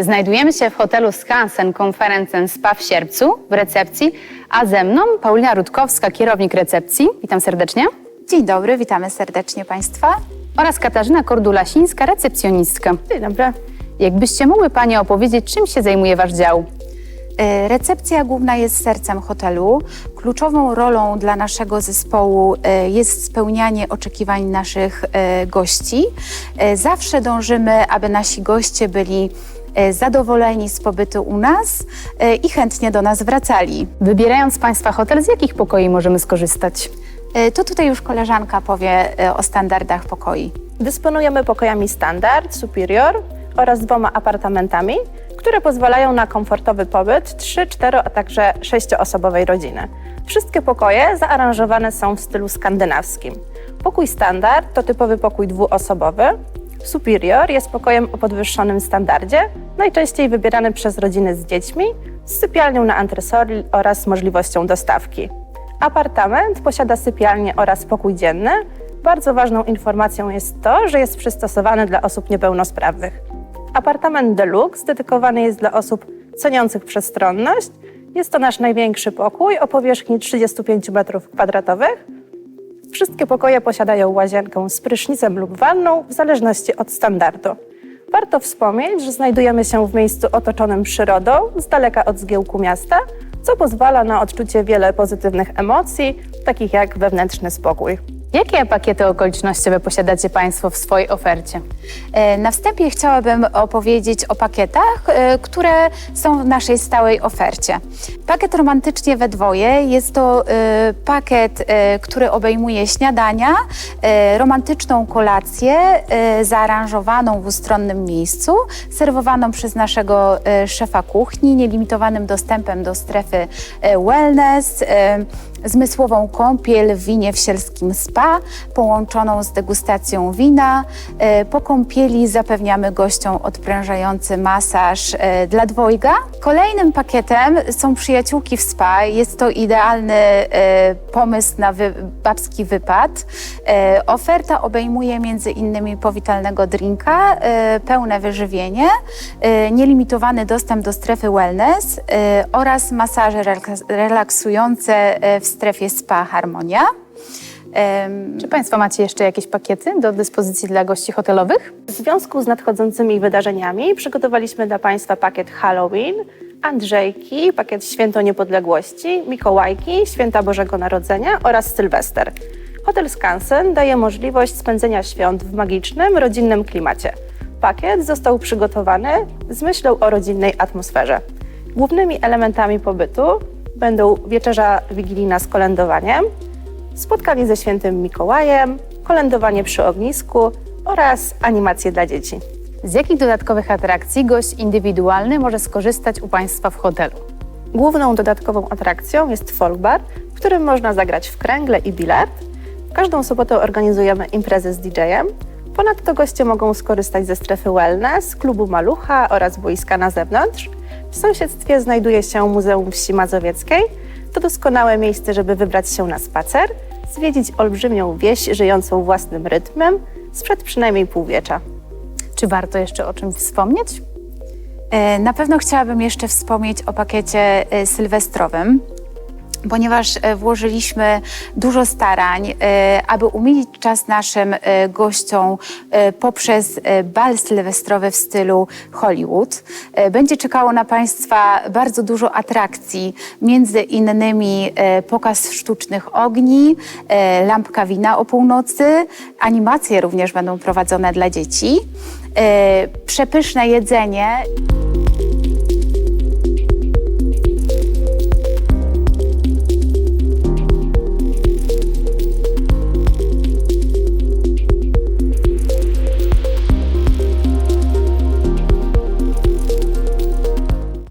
Znajdujemy się w hotelu Skansen Conference and Spa w Sierpcu, w recepcji, a ze mną Paulina Rutkowska, kierownik recepcji. Witam serdecznie. Dzień dobry, witamy serdecznie Państwa. Oraz Katarzyna Kordula-Sińska, recepcjonistka. Dzień dobry. Jakbyście mogły Panie opowiedzieć, czym się zajmuje Wasz dział? E, Recepcja główna jest sercem hotelu. Kluczową rolą dla naszego zespołu e, jest spełnianie oczekiwań naszych e, gości. Zawsze dążymy, aby nasi goście byli zadowoleni z pobytu u nas e, i chętnie do nas wracali. Wybierając Państwa hotel, z jakich pokoi możemy skorzystać? E, To tutaj już koleżanka powie e, o standardach pokoi. Dysponujemy pokojami standard, superior oraz dwoma apartamentami, które pozwalają na komfortowy pobyt 3, 4, a także 6-osobowej rodziny. Wszystkie pokoje zaaranżowane są w stylu skandynawskim. Pokój standard to typowy pokój dwuosobowy. Superior jest pokojem o podwyższonym standardzie, najczęściej wybierany przez rodziny z dziećmi, z sypialnią na antresoli oraz możliwością dostawki. Apartament posiada sypialnię oraz pokój dzienny. Bardzo ważną informacją jest to, że jest przystosowany dla osób niepełnosprawnych. Apartament deluxe dedykowany jest dla osób ceniących przestronność. Jest to nasz największy pokój o powierzchni 35 m2. Wszystkie pokoje posiadają łazienkę z prysznicem lub wanną, w zależności od standardu. Warto wspomnieć, że znajdujemy się w miejscu otoczonym przyrodą, z daleka od zgiełku miasta, co pozwala na odczucie wiele pozytywnych emocji, takich jak wewnętrzny spokój. Jakie pakiety okolicznościowe posiadacie Państwo w swojej ofercie? E, Na wstępie chciałabym opowiedzieć o pakietach, e, które są w naszej stałej ofercie. Pakiet romantycznie we dwoje jest to e, pakiet, który obejmuje śniadania, romantyczną kolację zaaranżowaną w ustronnym miejscu, serwowaną przez naszego szefa kuchni, nielimitowanym dostępem do strefy wellness, zmysłową kąpiel w winie w sielskim spa, połączoną z degustacją wina. E, Po kąpieli zapewniamy gościom odprężający masaż e, dla dwojga. Kolejnym pakietem są przyjaciółki w spa. Jest to idealny e, pomysł na wy, babski wypad. Oferta obejmuje między innymi powitalnego drinka, pełne wyżywienie, nielimitowany dostęp do strefy wellness oraz masaże relaks- relaksujące w strefie spa Harmonia. Czy Państwo macie jeszcze jakieś pakiety do dyspozycji dla gości hotelowych? W związku z nadchodzącymi wydarzeniami przygotowaliśmy dla Państwa pakiet Halloween, Andrzejki, pakiet Święto Niepodległości, Mikołajki, Święta Bożego Narodzenia oraz Sylwester. Hotel Skansen daje możliwość spędzenia świąt w magicznym, rodzinnym klimacie. Pakiet został przygotowany z myślą o rodzinnej atmosferze. Głównymi elementami pobytu będą wieczerza wigilijna z kolędowaniem, spotkanie ze świętym Mikołajem, kolędowanie przy ognisku oraz animacje dla dzieci. Z jakich dodatkowych atrakcji gość indywidualny może skorzystać u Państwa w hotelu? Główną dodatkową atrakcją jest folk bar, w którym można zagrać w kręgle i bilard. W każdą sobotę organizujemy imprezę z DJ-em. Ponadto goście mogą skorzystać ze strefy wellness, klubu Malucha oraz boiska na zewnątrz. W sąsiedztwie znajduje się Muzeum Wsi Mazowieckiej. To doskonałe miejsce, żeby wybrać się na spacer, zwiedzić olbrzymią wieś żyjącą własnym rytmem sprzed przynajmniej półwiecza. Czy warto jeszcze o czymś wspomnieć? E, Na pewno chciałabym jeszcze wspomnieć o pakiecie e, sylwestrowym. Ponieważ e, włożyliśmy dużo starań, e, aby umilić czas naszym e, gościom poprzez bal sylwestrowy w stylu Hollywood. Będzie czekało na Państwa bardzo dużo atrakcji, między innymi pokaz sztucznych ogni, lampka wina o północy, animacje również będą prowadzone dla dzieci, przepyszne jedzenie.